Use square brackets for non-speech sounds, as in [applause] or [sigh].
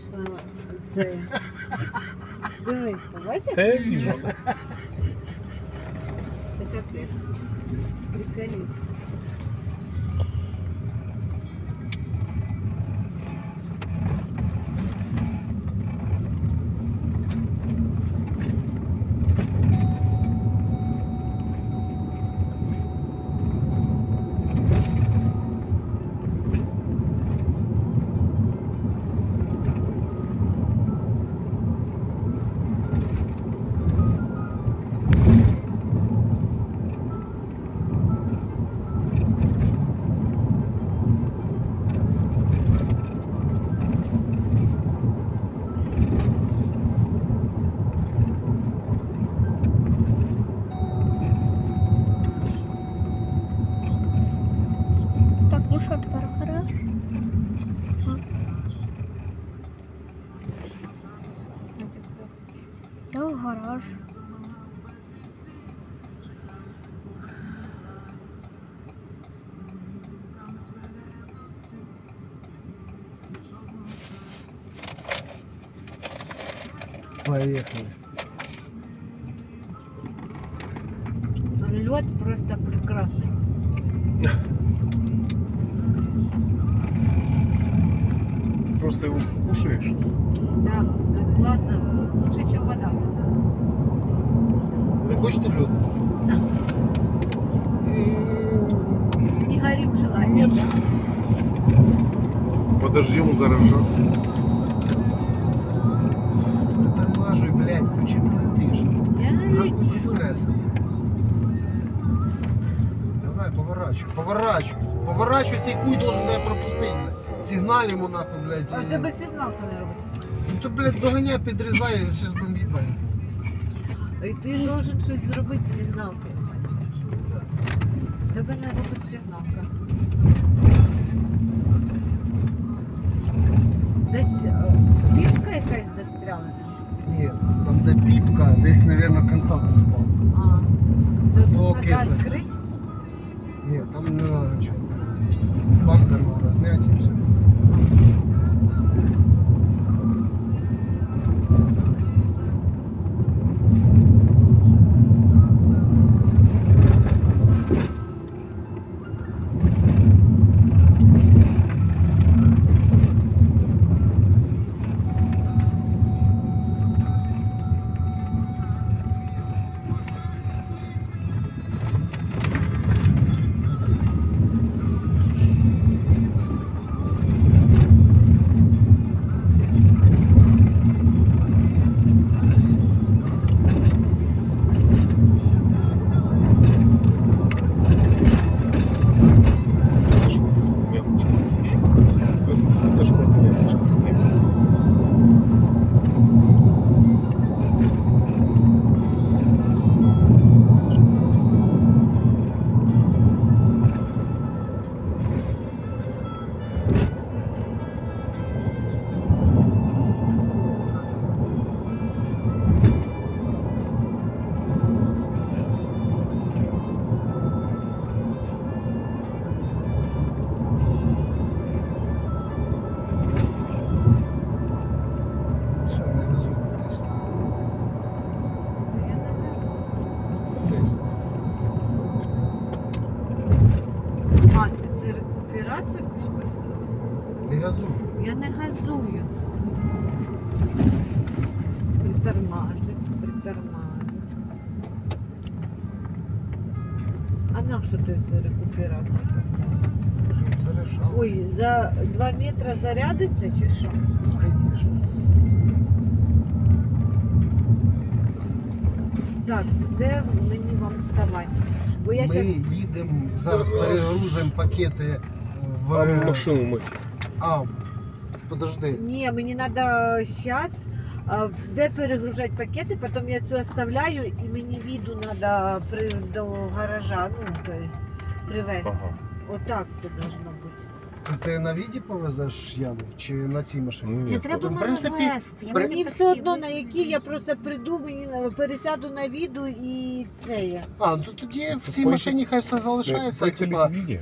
знайшла це. Дивися, бачиш? Та я вижу. Це капець. Приколіст. Ну що тепер гараж? Я в гараж. Поехали. Лед просто прекрасний. [laughs] Ты просто его кушаешь. Да, класно. Лучше, чем вода. Ви хочете лід? Не горим желанием. Нет. Подождем у гаража. Притормажуй, блядь, то чи ти летиш? Я не Нахуй лечу. Давай, поворачуй, поворачуй. Поворачуй, цей хуй должен тебе пропустити. Сигналь йому нахуй, блядь. А в тебе сигналка не робить. Ну то, блядь, доганяй, підрізай, зараз будемо їбати. І ти должен щось зробити з сигналкою. Тебе не робить сигналка. Десь е, піпка якась застряла. Ні, це там де піпка, десь, мабуть, контакт спав. А. То О, треба кисло. відкрити. Ні, там не нічого. Бампер надо снять и все. Газуй. Я не газую. Притормажить, притормажить. А на що ти цю рекуперацію поставив? Щоб заряджалося. Ой, за 2 метри зарядиться чи що? Ну, конечно. Так, де мені вам вставати? Бо я Ми щас... їдемо, зараз перегрузимо пакети в... Машину мы. А, подожди. Ні, мені треба зараз, де перегружати пакети, потім я цю оставляю і мені віду треба при, до гаража, ну, то есть привезти. Ага. Отак це должно бути. Ти на віді повезеш яму чи на цій машині? Нет, Не треба в на принципі, вести. при- Мені все одно на які я просто прийду, мені на- пересяду на віду і це є. А, ну тоді в цій машині хай все залишається, Поехали типа к Вине.